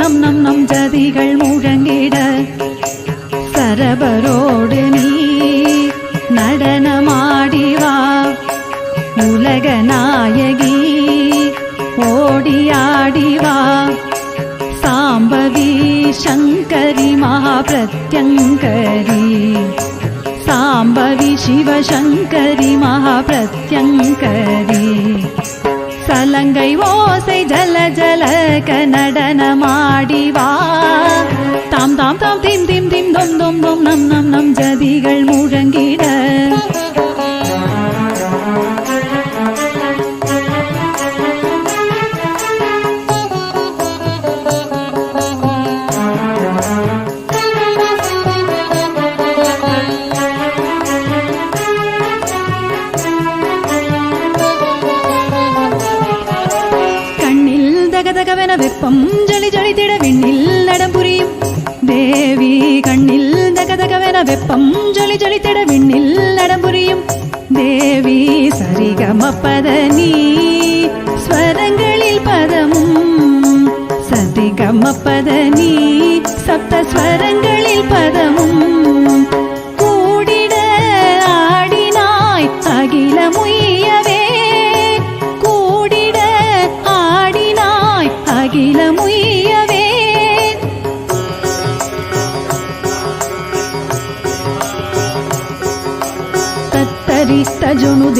நம் நம் நம் ஜதிகள் முழங்கிட சரபரோடு நீ நடனமாடிவா உலக நாயகி ஓடியாடிவா சாம்பவி சங்கரி மகாபிரத்யங்கரி. சாம்பவி சிவசங்கரி மகாபிரத்யங்கரி. கலங்கை ஓசை ஜல ஜல நடனமாடி தாம் தாம் தாம் திம் திம் திம் தொம் தொம் தொம் நம் நம் நம் ஜதிகள் முழ தகதகவென வெப்பம். ஜலி ஜொலித்திட விண்ணில் நடம் புரியும். தேவி கண்ணில் தகதகவென வெப்பம். ஜலி ஜொலித்திட விண்ணில் நடம் புரியும். தேவி சரிகமப்பத நீ. ஸ்வரங்களில் பதமும் சதிகமப்பத நீ. சப்த ஸ்வரங்களில் பதமும்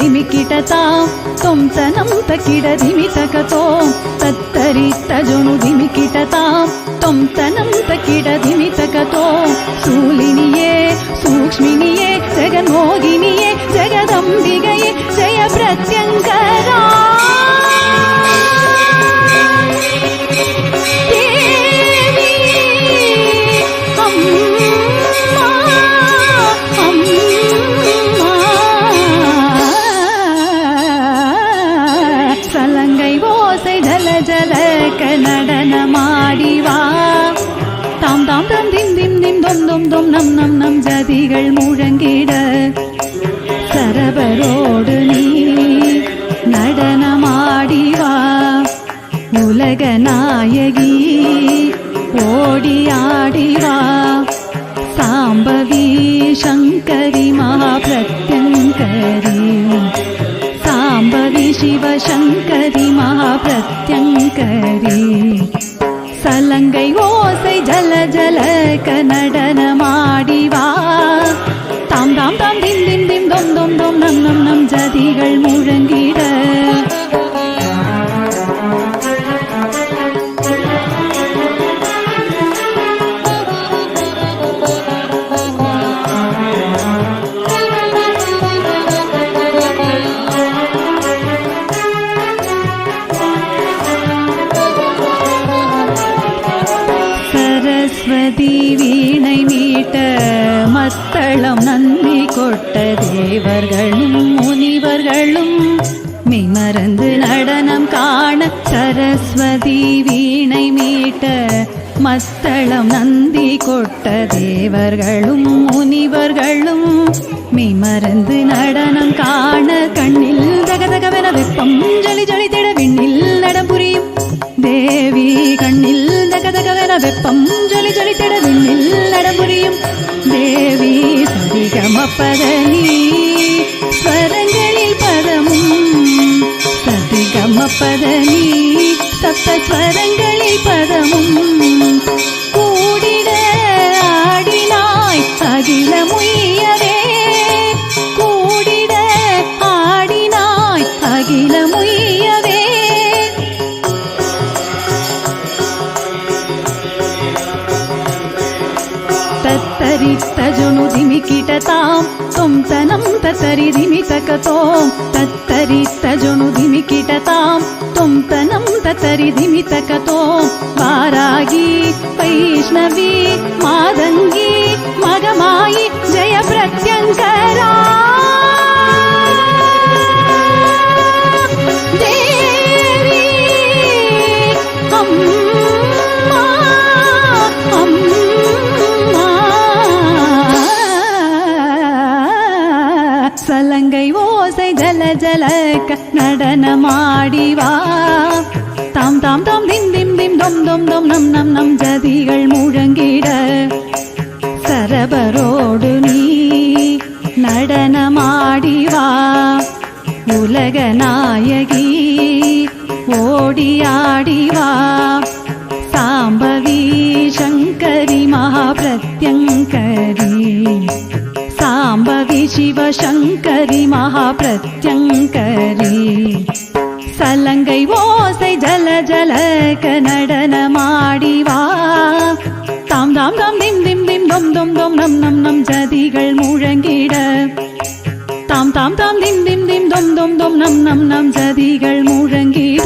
ತಜುನು ಧಿಮಿಕಿಟ ತಾಂ ತೊಂ ತನಂ ತಕಿಡ தொம் நம் ஜதிகள் முழங்கிட. சரபரோடு நீ நடனமாடிவா உலக நாயகி ஓடியாடிவா சாம்பவி சங்கரி மகாபிரத்யங்கரி சாம்பவி சிவசங்கரி மகாபிரத்யங்கரி சலங்கை ஓசை ஜல ஜல நடனமாடி ஜதிகள் முழங்கிட மத்தளம் நன்றி கொட்ட தேவர்களும் முனிவர்களும். மிமறந்து நடனம் காண சரஸ்வதி வீணை மீட்ட மத்தளம் நந்தி கொட்ட தேவர்களும் முனிவர்களும். மிமறந்து நடனம் காண கண்ணில் தகதகவென வெப்பம் ஜொலி திட விண்ணில் நடம் புரியும். தேவி கண்ணில் தகதகவென வெப்பம் ஜொலி சரிகமப்பத நீ. ஸ்வரங்களில் பதமும் சதிகமப்பத நீ. சப்த ஸ்வரங்களில் பதமும் దిమికిటతాం తొంతనం తతరిదిమి తకతోం తత్తరి తజును దిమికిటతాం తొంతనం తతరిదిమి తకతోం వారాగి వైష్ణవి మాదంగి మా தாம் தாம் திம் திம் திம் தொம் தொம் தொம் நம் நம் நம் ஜதிகள் முழங்கிட. சரபரோடு நீ நடனமாடிவா உலக நாயகி ஓடியாடிவா சாம்பவி சங்கரி மகாபிரத்யங்கரி. சாம்பவி சிவசங்கரி மகாபிரத்யங்கரி. சலங்கை ஓசை ஜல ஜல நடனமாடிவா தாம் தாம் தாம் திம் திம் திம் தொம் தொம் தொம் நம் நம் நம் ஜதிகள் முழங்கிட. தாம் தாம் தாம் திம் திம் திம் தொம் தொம் தொம் நம் நம் நம் ஜதிகள் முழங்கிட.